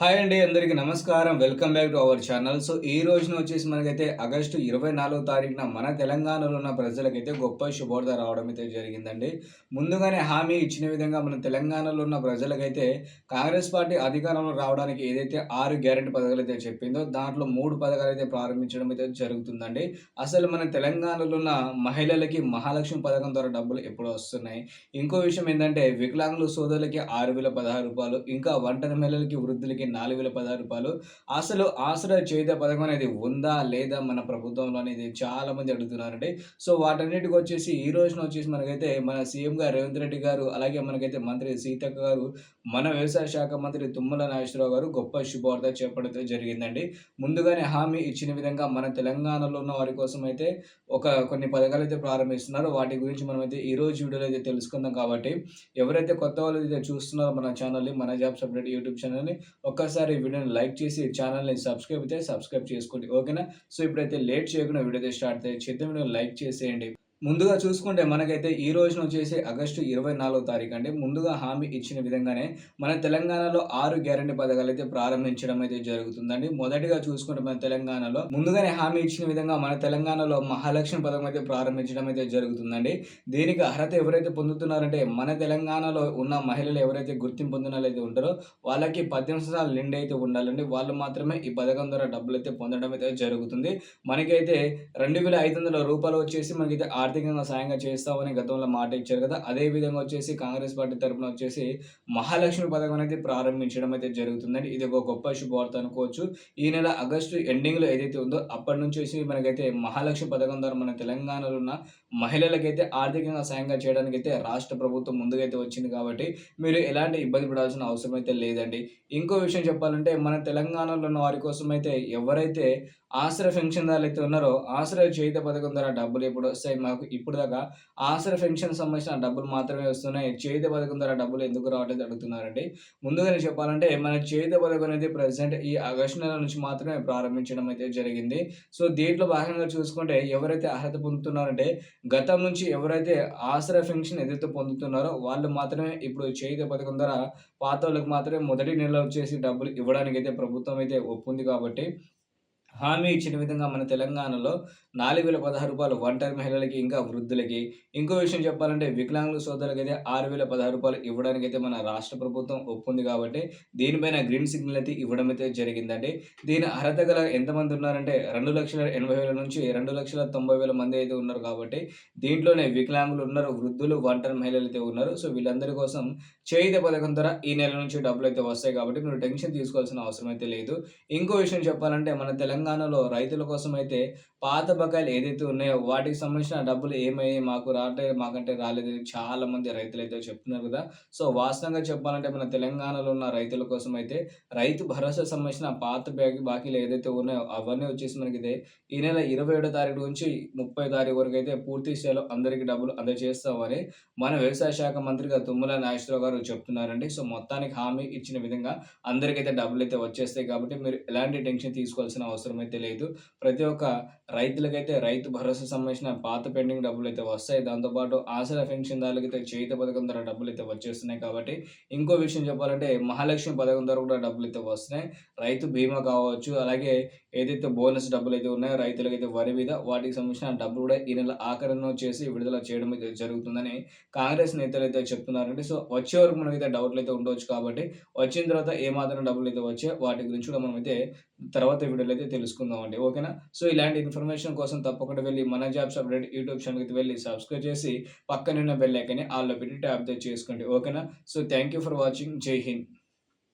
Hi అండి అందరికీ నమస్కారం. Welcome back to our channel. So ఈ రోజున వచ్చేసి మనకైతే ఆగస్టు ఇరవై నాలుగో తారీఖున మన తెలంగాణలో ఉన్న ప్రజలకైతే గొప్ప శుభోర్త రావడం అయితే జరిగిందండి. ముందుగానే హామీ ఇచ్చిన విధంగా మన తెలంగాణలో ఉన్న ప్రజలకైతే కాంగ్రెస్ పార్టీ అధికారంలో రావడానికి ఏదైతే ఆరు గ్యారెంటీ పథకాలు అయితే చెప్పిందో దాంట్లో మూడు పథకాలు అయితే ప్రారంభించడం అయితే జరుగుతుందండి. అసలు మన తెలంగాణలో ఉన్న మహిళలకి మహాలక్ష్మి పథకం ద్వారా డబ్బులు ఎప్పుడు వస్తున్నాయి. ఇంకో విషయం ఏంటంటే వికలాంగుల సోదరులకి ఆరు వేల పదహారు రూపాయలు ఇంకా ఒంటరి మహిళలకి వృద్ధులకి నాలుగు వేల పదహారు రూపాయలు. అసలు ఆసరా చేయుత పథకం అనేది ఉందా లేదా మన ప్రభుత్వంలో అనేది చాలా మంది అడుగుతున్నారండి. సో వాటన్నిటికి వచ్చేసి ఈ రోజున వచ్చేసి మనకైతే మన సీఎం గారు రేవంత్ రెడ్డి గారు అలాగే మనకైతే మంత్రి సీతక్క గారు మన వ్యవసాయ శాఖ మంత్రి తుమ్మల నాగేశ్వరరావు గారు గొప్ప శుభవార్త చేపడటం జరిగిందండి. ముందుగానే హామీ ఇచ్చిన విధంగా మన తెలంగాణలో ఉన్న వారి కోసం అయితే ఒక కొన్ని పథకాలు అయితే ప్రారంభిస్తున్నారు. వాటి గురించి మనం అయితే ఈ రోజు వీడియోలో అయితే తెలుసుకుందాం కాబట్టి ఎవరైతే కొత్త వాళ్ళు అయితే చూస్తున్నారో మన ఛానల్ని మన జాబ్ సపరేట్ యూట్యూబ్ ఛానల్ని ఒక్కసారి వీడియోని లైక్ చేసి ఛానల్ని సబ్స్క్రైబ్ అయితే సబ్స్క్రైబ్ చేసుకోండి ఓకేనా? సో ఇప్పుడైతే లేట్ చేయకుండా వీడియో అయితే స్టార్ట్ అయితే చేద్దాం. వీడియో లైక్ చేసేయండి. ముందుగా చూసుకుంటే మనకైతే ఈ రోజున వచ్చేసి ఆగస్టు ఇరవై నాలుగో తారీఖు అండి. ముందుగా హామీ ఇచ్చిన విధంగానే మన తెలంగాణలో ఆరు గ్యారంటీ పథకాలు అయితే ప్రారంభించడం అయితే జరుగుతుందండి. మొదటిగా చూసుకుంటే మన తెలంగాణలో ముందుగానే హామీ ఇచ్చిన విధంగా మన తెలంగాణలో మహాలక్ష్మి పథకం అయితే ప్రారంభించడం అయితే జరుగుతుందండి. దీనికి అర్హత ఎవరైతే పొందుతున్నారంటే మన తెలంగాణలో ఉన్న మహిళలు ఎవరైతే గుర్తింపు పొందిన అయితే ఉంటారో వాళ్ళకి పద్దెనిమిది సంవత్సరాలు నిండి అయితే ఉండాలండి. వాళ్ళు మాత్రమే ఈ పథకం ద్వారా డబ్బులు అయితే పొందడం అయితే జరుగుతుంది. మనకైతే రెండు వేల ఐదు వందల రూపాయలు వచ్చేసి మనకైతే ఆర్థికంగా సాయంగా చేస్తామని గతంలో మాట ఇచ్చారు కదా అదే విధంగా వచ్చేసి కాంగ్రెస్ పార్టీ తరఫున వచ్చేసి మహాలక్ష్మి పథకం అనేది ప్రారంభించడం అయితే జరుగుతుందండి. ఇది ఒక గొప్ప శుభవార్త అనుకోవచ్చు. ఈ నెల ఆగస్టు ఎండింగ్లో ఏదైతే ఉందో అప్పటి నుంచి వచ్చి మనకైతే మహాలక్ష్మి పథకం ద్వారా మన తెలంగాణలో ఉన్న మహిళలకైతే ఆర్థికంగా సాయంగా చేయడానికి అయితే రాష్ట్ర ప్రభుత్వం ముందుకైతే వచ్చింది కాబట్టి మీరు ఎలాంటి ఇబ్బంది పడాల్సిన అవసరం అయితే లేదండి. ఇంకో విషయం చెప్పాలంటే మన తెలంగాణలో ఉన్న వారి కోసం అయితే ఎవరైతే ఆశ్రయ పెన్షన్దారులు అయితే ఉన్నారో ఆశ్రయ చేయుత పథకం ద్వారా డబ్బులు ఎప్పుడు వస్తాయి నాకు ఇప్పుడు దాకా ఆసర పెన్షన్ సంబంధించిన డబ్బులు మాత్రమే వస్తున్నాయి. చేతి పథకం ద్వారా డబ్బులు ఎందుకు రావట్లేదు అడుగుతున్నారండి. ముందుగానే చెప్పాలంటే మన చేతి పథకం అనేది ప్రజెంట్ ఈ ఆగస్టు నెల నుంచి మాత్రమే ప్రారంభించడం అయితే జరిగింది. సో దీంట్లో భాగంగా చూసుకుంటే ఎవరైతే అర్హత పొందుతున్నారంటే గతం నుంచి ఎవరైతే ఆసర పెన్షన్ ఏదైతే పొందుతున్నారో వాళ్ళు మాత్రమే ఇప్పుడు చేతి పథకం ద్వారా పాత వాళ్ళకి మాత్రమే మొదటి నెల వచ్చేసి డబ్బులు ఇవ్వడానికి అయితే ప్రభుత్వం అయితే ఒప్పుంది కాబట్టి హామీ ఇచ్చిన విధంగా మన తెలంగాణలో నాలుగు వేల పదహారు రూపాయలు ఒంటరి మహిళలకి ఇంకా వృద్ధులకి. ఇంకో విషయం చెప్పాలంటే వికలాంగుల సోదరులకు అయితే ఆరు వేల పదహారు రూపాయలు ఇవ్వడానికి అయితే మన రాష్ట్ర ప్రభుత్వం ఒప్పుంది కాబట్టి దీనిపైన గ్రీన్ సిగ్నల్ అయితే ఇవ్వడం అయితే జరిగిందండి. దీని అర్హత గల ఎంతమంది ఉన్నారంటే రెండు లక్షల ఎనభై వేల నుంచి రెండు లక్షల తొంభై వేల మంది అయితే ఉన్నారు కాబట్టి దీంట్లోనే వికలాంగులు ఉన్నారు వృద్ధులు ఒంటరి మహిళలు అయితే ఉన్నారు. సో వీళ్ళందరి కోసం చేయిత పథకం ద్వారా ఈ నెల నుంచి డబ్బులు అయితే వస్తాయి కాబట్టి మీరు టెన్షన్ తీసుకోవాల్సిన అవసరం అయితే లేదు. ఇంకో విషయం చెప్పాలంటే మన తెలంగాణలో రైతుల కోసం అయితే పాత బకాయిలు ఏదైతే ఉన్నాయో వాటికి సంబంధించిన డబ్బులు ఏమయ్యాయి మాకు రాటే మాకంటే రాలేదు చాలా మంది రైతులు అయితే చెప్తున్నారు కదా. సో వాస్తవంగా చెప్పాలంటే మన తెలంగాణలో ఉన్న రైతుల కోసం అయితే రైతు భరోసా సంబంధించిన పాత బ్యాగ్ బాకీలు ఏదైతే ఉన్నాయో అవన్నీ వచ్చేసి మనకి ఈ నెల ఇరవై ఏడో తారీఖు నుంచి ముప్పై తారీఖు వరకు అయితే పూర్తి స్థాయిలో అందరికీ డబ్బులు అందజేస్తామని మన వ్యవసాయ శాఖ మంత్రిగా తుమ్మల నాగేశ్వరరావు గారు చెప్తున్నారండి. సో మొత్తానికి హామీ ఇచ్చిన విధంగా అందరికైతే డబ్బులు అయితే వచ్చేస్తాయి కాబట్టి మీరు ఎలాంటి టెన్షన్ తీసుకోవాల్సిన అవసరం అయితే లేదు. ప్రతి ఒక్క అయితే రైతు భరోసా సంబంధించిన పాత పెండింగ్ డబ్బులు అయితే వస్తాయి. దాంతోపాటు ఆశల పెన్షన్దారులకి అయితే చేయిత పథకం ద్వారా డబ్బులు అయితే వచ్చేస్తున్నాయి కాబట్టి ఇంకో విషయం చెప్పాలంటే మహాలక్ష్మి పథకం ద్వారా కూడా డబ్బులు అయితే వస్తున్నాయి. రైతు బీమా కావచ్చు అలాగే ఏదైతే బోనస్ డబ్బులు అయితే ఉన్నాయో రైతులకైతే వరి మీద వాటికి సంబంధించిన డబ్బులు కూడా ఈ నెల ఆఖరణ చేసి విడుదల చేయడం అయితే జరుగుతుందని కాంగ్రెస్ నేతలు అయితే చెప్తున్నారండి. సో వచ్చే వరకు మనకైతే డౌట్లు అయితే ఉండవచ్చు కాబట్టి వచ్చిన తర్వాత ఏ మాత్రం డబ్బులు అయితే వచ్చాయి వాటి గురించి కూడా మనం అయితే తర్వాత వీడియోలో అయితే తెలుసుకుందాం అండి ఓకేనా? సో ఇలాంటి ఇన్ఫర్మేషన్ కోసం కోసం తప్పకుండా వెళ్ళి మన జాబ్స్ అప్డేట్ యూట్యూబ్ ఛానల్కి వెళ్ళి సబ్స్క్రైబ్ చేసి పక్కనున్న బెల్ ఐకని ఆల్లో పెట్టి ట్యాప్ చేసుకోండి. ఓకేనా so thank you for watching Jai Hind